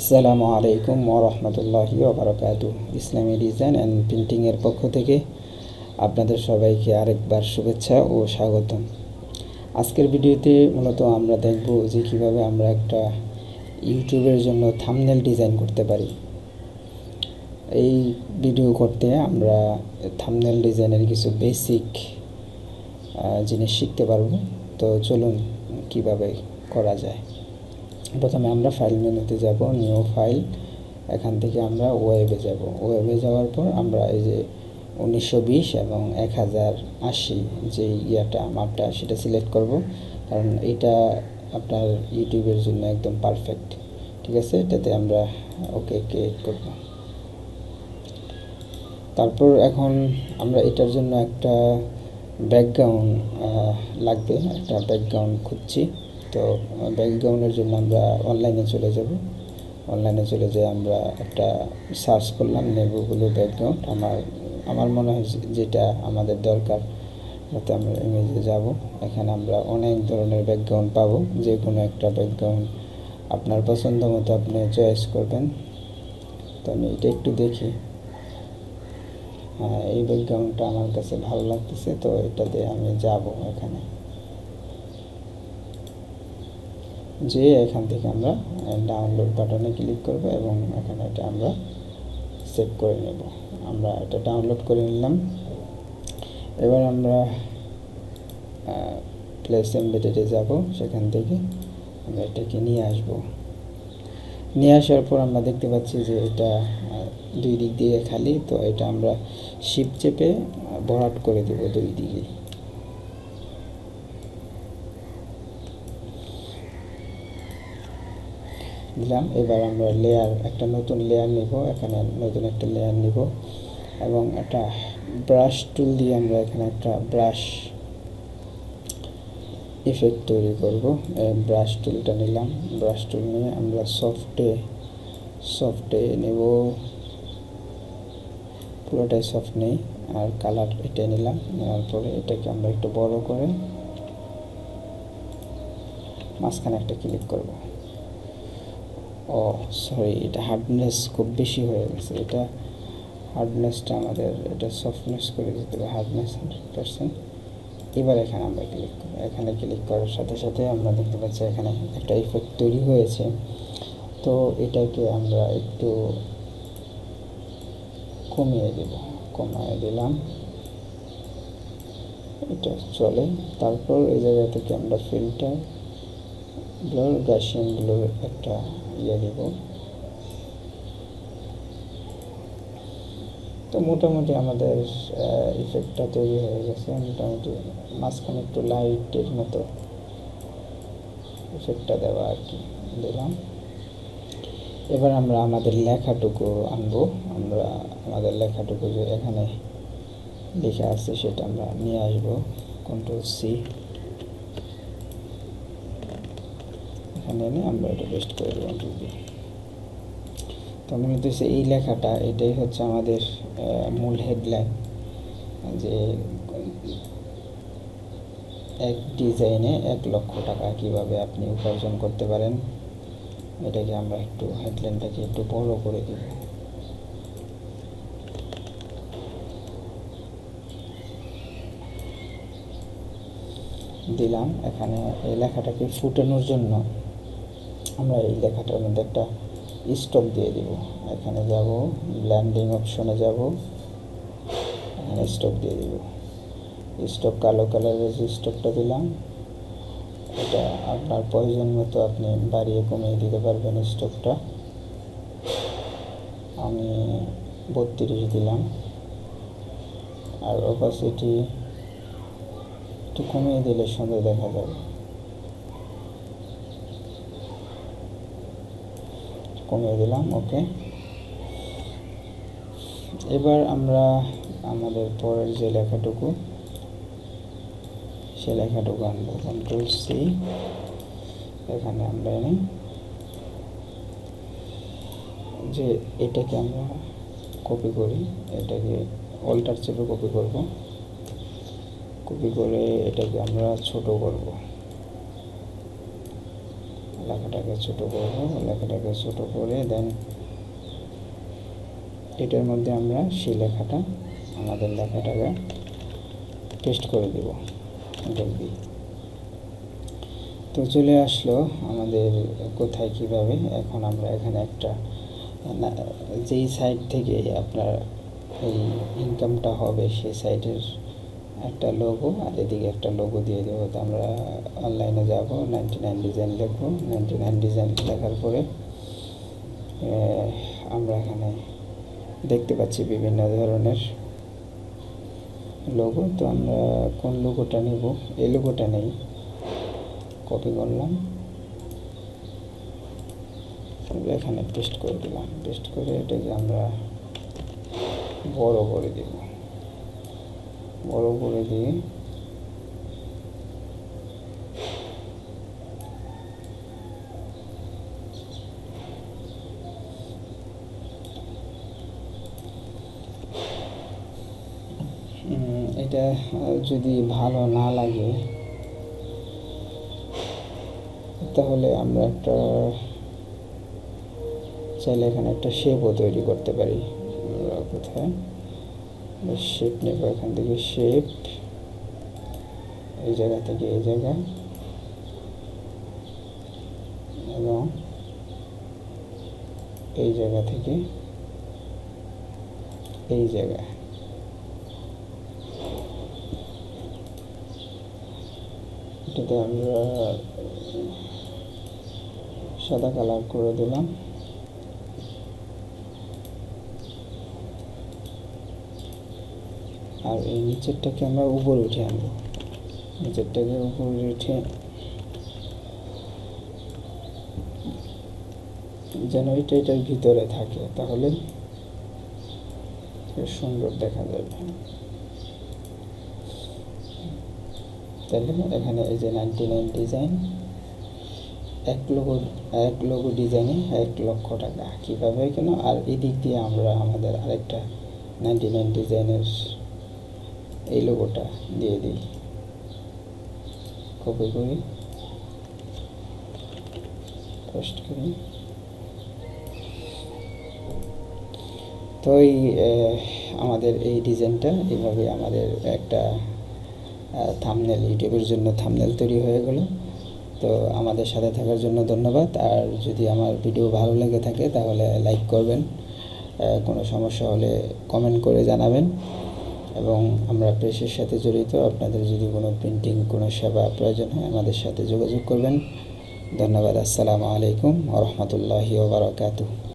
আসসালামু আলাইকুম ওরহমতুল্লাহি ওবরাকাতু ইসলামী ডিজাইন অ্যান্ড প্রিন্টিংয়ের পক্ষ থেকে আপনাদের সবাইকে আরেকবার শুভেচ্ছা ও স্বাগতম। আজকের ভিডিওতে মূলত আমরা দেখব যে কীভাবে আমরা একটা ইউটিউবের জন্য থামনেল ডিজাইন করতে পারি। এই ভিডিও করতে আমরা থামনেল ডিজাইনের কিছু বেসিক জিনিস শিখতে পারব। তো চলুন কীভাবে করা যায়। প্রথমে আমরা ফাইল মেনুতে যাব নিউ ফাইল এখান থেকে আমরা ওয়েবে যাব। ওয়েবে যাওয়ার পর আমরা এই যে উনিশশো বিশ এবং এক হাজার আশি যে ইয়াটা মাপটা সেটা সিলেক্ট করব। কারণ এটা আপনার ইউটিউবের জন্য একদম পারফেক্ট ঠিক আছে? এটাতে আমরা ওকে ক্রিয়েট করব। তারপর এখন আমরা এটার জন্য একটা ব্যাকগ্রাউন্ড লাগবে। একটা ব্যাকগ্রাউন্ড খুঁজছি। তো ব্যাকগ্রাউন্ডের জন্য আমরা অনলাইনে চলে যাব। অনলাইনে চলে যেয়ে আমরা একটা সার্চ করলাম নেবুগুলো ব্যাকগ্রাউন্ড আমার আমার মনে হয় যেটা আমাদের দরকার যাতে আমরা ইমেজে যাব। এখানে আমরা অনেক ধরনের ব্যাকগ্রাউন্ড পাবো। যে কোনো একটা ব্যাকগ্রাউন্ড আপনার পছন্দ মতো আপনি চয়েস করবেন। তো আমি এটা একটু দেখি। হ্যাঁ এই ব্যাকগ্রাউন্ডটা আমার কাছে ভালো লাগতেছে, তো এটাতে আমি যাব এখানে। যে এখান থেকে আমরা ডাউনলোড বাটনে ক্লিক করব এবং এখানে এটা আমরা সেভ করে নেব। আমরা এটা ডাউনলোড করে নিলাম। এবার আমরা প্লেস এমবেডেডে যাব সেখান থেকে। আমরা এটাকে নিয়ে আসব। নিয়ে আসার পর আমরা দেখতে পাচ্ছি যে এটা দুই দিক দিয়ে খালি, তো এটা আমরা শিপ চেপে ভরাট করে দেব দুই দিকে। দিলাম। এবার আমরা লেয়ার একটা নতুন লেয়ার নিব, এখানে নতুন একটা লেয়ার নিব এবং একটা ব্রাশ টুল দিয়ে আমরা এখানে একটা ব্রাশ ইফেক্ট তৈরি করব। ব্রাশ টুলটা নিলাম। ব্রাশ টুল নিয়ে আমরা সফটে সফটে নেব। পুরোটাই সফট নেই। আর কালার এটা নিলাম। নেওয়ার পরে এটাকে আমরা একটু বড় করে মাঝখানে একটা ক্লিক করব। ও সরি এটা হার্ডনেস খুব বেশি হয়ে গেছে। এটা হার্ডনেসটা আমাদের, এটা সফটনেস করে দিতে হবে হার্ডনেস হান্ড্রেড পার্সেন্ট এবার এখানে আমরা ক্লিক করি এখানে ক্লিক করার সাথে সাথে আমরা দেখতে পাচ্ছি এখানে একটা ইফেক্ট তৈরি হয়েছে। তো এটাকে আমরা একটু কমিয়ে দেব। কমিয়ে দিলাম। এটা চলে। তারপর এই জায়গা থেকে আমরা ফিল্টার ব্লার গাশিয়ান ব্লার একটা ইয়ে দেব তো মোটামুটি আমাদের ইফেক্টটা তৈরি হয়ে গেছে, মোটামুটি মাঝখানে একটু লাইটের মতো ইফেক্টটা দেওয়া আর কি দিলাম। এবার আমরা আমাদের লেখাটুকু আনব। আমরা আমাদের লেখাটুকু যে এখানে লেখা আছে সেটা আমরা নিয়ে আসব। কন্ট্রোল সি এখানে এনে আমরা এটা পেস্ট করে দেবো টুপি তো মনে হচ্ছে এই লেখাটা, এটাই হচ্ছে আমাদের মূল হেডলাইন যে এক ডিজাইনে এক লক্ষ টাকা কীভাবে আপনি উপার্জন করতে পারেন, এটাকে আমরা একটু হেডলাইনটাকে একটু বড় করে দিব দিলাম, এখানে এই লেখাটাকে ফুটানোর জন্য আমরা এই লেখাটার মধ্যে একটা স্টপ দিয়ে দিব। এখানে যাব ল্যান্ডিং অপশনে যাব, এখানে স্টপ দিয়ে দিব। স্টপ কালো কালারের যে স্টপটা দিলাম, এটা আপনার প্রয়োজন মতো আপনি বাড়িয়ে কমিয়ে দিতে পারবেন স্টপটা আমি বত্রিশ দিলাম। আর অপাসিটি একটু কমিয়ে দিলে সুন্দর দেখা যাবে। কমিয়ে দিলাম, ওকে। এবার আমরা আমাদের পরের যে লেখাটুকু, সে লেখাটুকু আনব। কন্ট্রোল সি এখানে আমরা এনে যে এটাকে আমরা কপি করি, এটাকে অল্টার চেপে কপি করব। কপি করে এটাকে আমরা ছোট করব। লেখাটাকে ছোট করব, লেখাটাকে ছোট করে দেন এটার মধ্যে আমরা সেই লেখাটা, আমাদের লেখাটাকে পেস্ট করে দেব দেখবি তো চলে আসলো আমাদের কোথায় কীভাবে, এখন আমরা এখানে একটা যেই সাইট থেকে আপনার এই ইনকামটা হবে, সেই সাইটের একটা লোগো আর এদিকে একটা লোগো দিয়ে দেবো। তো আমরা অনলাইনে যাব নাইনটি নাইন ডিজাইন লিখব। নাইনটি নাইন ডিজাইন লেখার পরে আমরা এখানে দেখতে পাচ্ছি বিভিন্ন ধরনের লোগো তো আমরা কোন লোগোটা নিব? এই লোগোটা নেই। কপি করলাম। এখানে পেস্ট করে দিলাম। পেস্ট করে এটাকে আমরা বড় করে দেব। বড় করে উম, এটা যদি ভালো না লাগে তাহলে আমরা একটা চাইলে এখানে একটা শেপও তৈরি করতে পারি। কোথায়? শেপ নেব, এখান থেকে শেপ এই জায়গা থেকে এই জায়গা এবং এই জায়গা থেকে এই জায়গা এটাতে আমরা সাদা কালার করে দিলাম। আর এই নিচেরটাকে আমরা উপরে উঠে আনব। নিচেরটাকে উপরে উঠে যেন এটা এটার ভিতরে থাকে, তাহলে সুন্দর দেখা যাবে। তাহলে এখানে এই যে নাইনটি নাইন ডিজাইন এক লোগো এক লোগো ডিজাইনে এক লক্ষ টাকা। কীভাবে? কেন? আর এই দিক দিয়ে আমরা আমাদের আরেকটা নাইনটি নাইন ডিজাইনের এই লোগোটা দিয়ে দিই। কপি করি। পোস্ট করি। তো এই আমাদের এই ডিজাইনটা এইভাবে আমাদের একটা থামনেল ইউটিউবের জন্য থামনেল তৈরি হয়ে গেল। তো আমাদের সাথে থাকার জন্য ধন্যবাদ। আর যদি আমার ভিডিও ভালো লেগে থাকে তাহলে লাইক করবেন। কোনো সমস্যা হলে কমেন্ট করে জানাবেন। এবং আমরা প্রেসের সাথে জড়িত। আপনাদের যদি কোনো প্রিন্টিং, কোনো সেবা প্রয়োজন হয়, আমাদের সাথে যোগাযোগ করবেন। ধন্যবাদ। আসসালামু আলাইকুম ও ওবরাকাতুহ